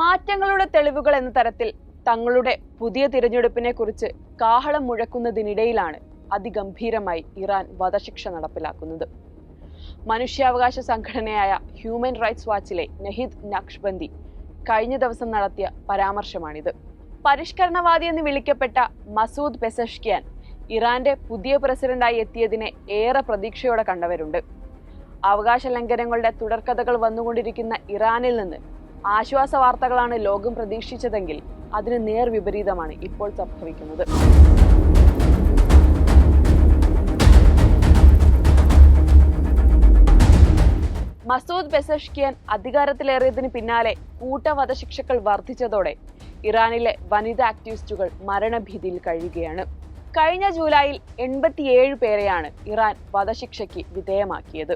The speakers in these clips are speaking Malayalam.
മാറ്റങ്ങളുടെ തെളിവുകൾ എന്ന തരത്തിൽ തങ്ങളുടെ പുതിയ തിരഞ്ഞെടുപ്പിനെ കുറിച്ച് കാഹളം മുഴക്കുന്നതിനിടയിലാണ് അതിഗംഭീരമായി ഇറാൻ വധശിക്ഷ നടപ്പിലാക്കുന്നത്. മനുഷ്യാവകാശ സംഘടനയായ ഹ്യൂമൻ റൈറ്റ്സ് വാച്ചിലെ നഹിദ് നക്ഷ്ബന്ദി കഴിഞ്ഞ ദിവസം നടത്തിയ പരാമർശമാണിത്. പരിഷ്കരണവാദി എന്ന് വിളിക്കപ്പെട്ട മസൂദ് പെസഷ്കിയാൻ ഇറാന്റെ പുതിയ പ്രസിഡന്റായി എത്തിയതിനെ ഏറെ പ്രതീക്ഷയോടെ കണ്ടവരുണ്ട്. അവകാശ ലംഘനങ്ങളുടെ തുടർക്കഥകൾ വന്നുകൊണ്ടിരിക്കുന്ന ഇറാനിൽ നിന്ന് ആശ്വാസ വാർത്തകളാണ് ലോകം പ്രതീക്ഷിച്ചതെങ്കിൽ അതിന് നേർ വിപരീതമാണ് ഇപ്പോൾ സംഭവിക്കുന്നത്. മസൂദ് പെസഷ്കിയാൻ അധികാരത്തിലേറിയതിന് പിന്നാലെ കൂട്ടവധശിക്ഷകൾ വർദ്ധിച്ചതോടെ ഇറാനിലെ വനിതാ ആക്ടിവിസ്റ്റുകൾ മരണഭീതിയിൽ കഴിയുകയാണ്. കഴിഞ്ഞ ജൂലൈയിൽ എൺപത്തിയേഴ് പേരെയാണ് ഇറാൻ വധശിക്ഷയ്ക്ക് വിധേയമാക്കിയത്.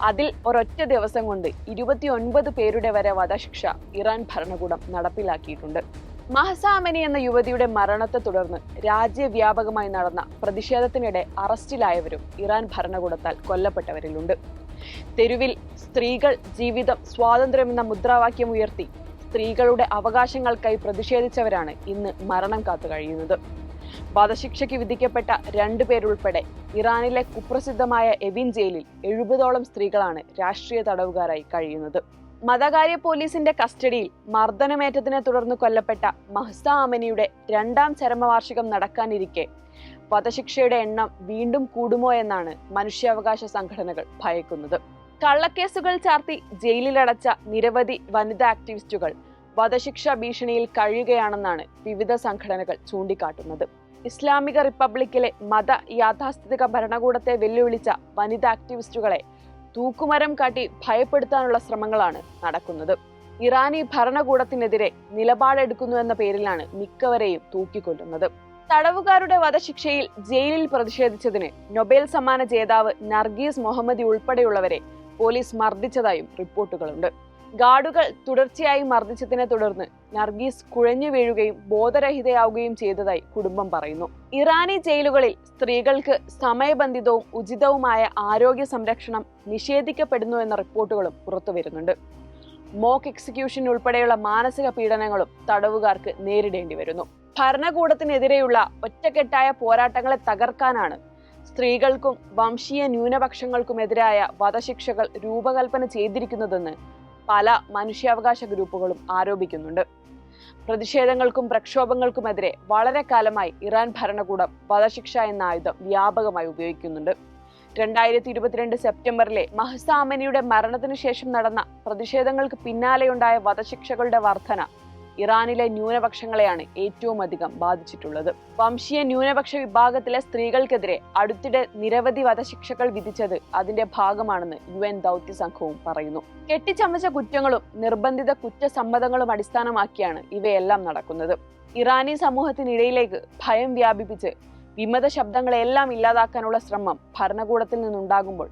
അതിൽ ഒരൊറ്റ ദിവസം കൊണ്ട് ഇരുപത്തിയൊൻപത് പേരുടെ വരെ വധശിക്ഷ ഇറാൻ ഭരണകൂടം നടപ്പിലാക്കിയിട്ടുണ്ട്. മഹസാമനി എന്ന യുവതിയുടെ മരണത്തെ തുടർന്ന് രാജ്യവ്യാപകമായി നടന്ന പ്രതിഷേധത്തിനിടെ അറസ്റ്റിലായവരും ഇറാൻ ഭരണകൂടത്താൽ കൊല്ലപ്പെട്ടവരിലുണ്ട്. തെരുവിൽ സ്ത്രീകൾ ജീവിതം സ്വാതന്ത്ര്യം എന്ന മുദ്രാവാക്യം ഉയർത്തി സ്ത്രീകളുടെ അവകാശങ്ങൾക്കായി പ്രതിഷേധിച്ചവരാണ് ഇന്ന് മരണം കാത്തു കഴിയുന്നത്. വധശിക്ഷയ്ക്ക് വിധിക്കപ്പെട്ട രണ്ടു പേരുൾപ്പെടെ ഇറാനിലെ കുപ്രസിദ്ധമായ എബിൻ ജയിലിൽ എഴുപതോളം സ്ത്രീകളാണ് രാഷ്ട്രീയ തടവുകാരായി കഴിയുന്നത്. മതകാര്യ പോലീസിന്റെ കസ്റ്റഡിയിൽ മർദ്ദനമേറ്റതിനെ തുടർന്ന് കൊല്ലപ്പെട്ട മഹ്സ അമനിയുടെ രണ്ടാം ചരമവാർഷികം നടക്കാനിരിക്കെ വധശിക്ഷയുടെ എണ്ണം വീണ്ടും കൂടുമോ എന്നാണ് മനുഷ്യാവകാശ സംഘടനകൾ ഭയക്കുന്നത്. കള്ളക്കേസുകൾ ചാർത്തി ജയിലിലടച്ച നിരവധി വനിതാ ആക്ടിവിസ്റ്റുകൾ വധശിക്ഷ ഭീഷണിയിൽ കഴിയുകയാണെന്നാണ് വിവിധ സംഘടനകൾ ചൂണ്ടിക്കാട്ടുന്നത്. ഇസ്ലാമിക റിപ്പബ്ലിക്കിലെ മത യാഥാസ്ഥിതിക ഭരണകൂടത്തെ വെല്ലുവിളിച്ച വനിതാ ആക്ടിവിസ്റ്റുകളെ തൂക്കുമരം കാട്ടി ഭയപ്പെടുത്താനുള്ള ശ്രമങ്ങളാണ് നടക്കുന്നത്. ഇറാനി ഭരണകൂടത്തിനെതിരെ നിലപാടെടുക്കുന്നു എന്ന പേരിലാണ് മിക്കവരെയും തൂക്കിക്കൊല്ലുന്നത്. തടവുകാരുടെ വധശിക്ഷയിൽ ജയിലിൽ പ്രതിഷേധിച്ചതിന് നൊബേൽ സമ്മാന ജേതാവ് നർഗീസ് മുഹമ്മദി ഉൾപ്പെടെയുള്ളവരെ പോലീസ് മർദ്ദിച്ചതായും റിപ്പോർട്ടുകളുണ്ട്. ഗാർഡുകൾ തുടർച്ചയായി മർദ്ദിച്ചതിനെ തുടർന്ന് നർഗീസ് കുഴഞ്ഞു വീഴുകയും ബോധരഹിതയാവുകയും ചെയ്തതായി കുടുംബം പറയുന്നു. ഇറാനി ജയിലുകളിൽ സ്ത്രീകൾക്ക് സമയബന്ധിതവും ഉചിതവുമായ ആരോഗ്യ സംരക്ഷണം നിഷേധിക്കപ്പെടുന്നു എന്ന റിപ്പോർട്ടുകളും പുറത്തു വരുന്നുണ്ട്. മോക്ക് എക്സിക്യൂഷൻ ഉൾപ്പെടെയുള്ള മാനസിക പീഡനങ്ങളും തടവുകാർക്ക് നേരിടേണ്ടി വരുന്നു. ഭരണകൂടത്തിനെതിരെയുള്ള ഒറ്റക്കെട്ടായ പോരാട്ടങ്ങളെ തകർക്കാനാണ് സ്ത്രീകൾക്കും വംശീയ ന്യൂനപക്ഷങ്ങൾക്കുമെതിരായ വധശിക്ഷകൾ രൂപകൽപ്പന ചെയ്തിരിക്കുന്നതെന്ന് പല മനുഷ്യാവകാശ ഗ്രൂപ്പുകളും ആരോപിക്കുന്നുണ്ട്. പ്രതിഷേധങ്ങൾക്കും പ്രക്ഷോഭങ്ങൾക്കുമെതിരെ വളരെ കാലമായി ഇറാൻ ഭരണകൂടം വധശിക്ഷ എന്ന ആയുധം വ്യാപകമായി ഉപയോഗിക്കുന്നുണ്ട്. രണ്ടായിരത്തി ഇരുപത്തിരണ്ട് സെപ്റ്റംബറിലെ മഹ്സാമനിയുടെ മരണത്തിനു ശേഷം നടന്ന പ്രതിഷേധങ്ങൾക്ക് പിന്നാലെയുണ്ടായ വധശിക്ഷകളുടെ വർധന ഇറാനിലെ ന്യൂനപക്ഷങ്ങളെയാണ് ഏറ്റവും അധികം ബാധിച്ചിട്ടുള്ളത്. വംശീയ ന്യൂനപക്ഷ വിഭാഗത്തിലെ സ്ത്രീകൾക്കെതിരെ അടുത്തിടെ നിരവധി വധശിക്ഷകൾ വിധിച്ചത് അതിന്റെ ഭാഗമാണെന്ന് യു എൻ ദൗത്യ സംഘവും പറയുന്നു. കെട്ടിച്ചമച്ച കുറ്റങ്ങളും നിർബന്ധിത കുറ്റസമ്മതങ്ങളും അടിസ്ഥാനമാക്കിയാണ് ഇവയെല്ലാം നടക്കുന്നത്. ഇറാനി സമൂഹത്തിനിടയിലേക്ക് ഭയം വ്യാപിപ്പിച്ച് വിമത ശബ്ദങ്ങളെല്ലാം ഇല്ലാതാക്കാനുള്ള ശ്രമം ഭരണകൂടത്തിൽ നിന്നുണ്ടാകുമ്പോൾ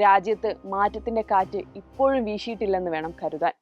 രാജ്യത്ത് മാറ്റത്തിന്റെ കാറ്റ് ഇപ്പോഴും വീശിയിട്ടില്ലെന്ന് വേണം കരുതാൻ.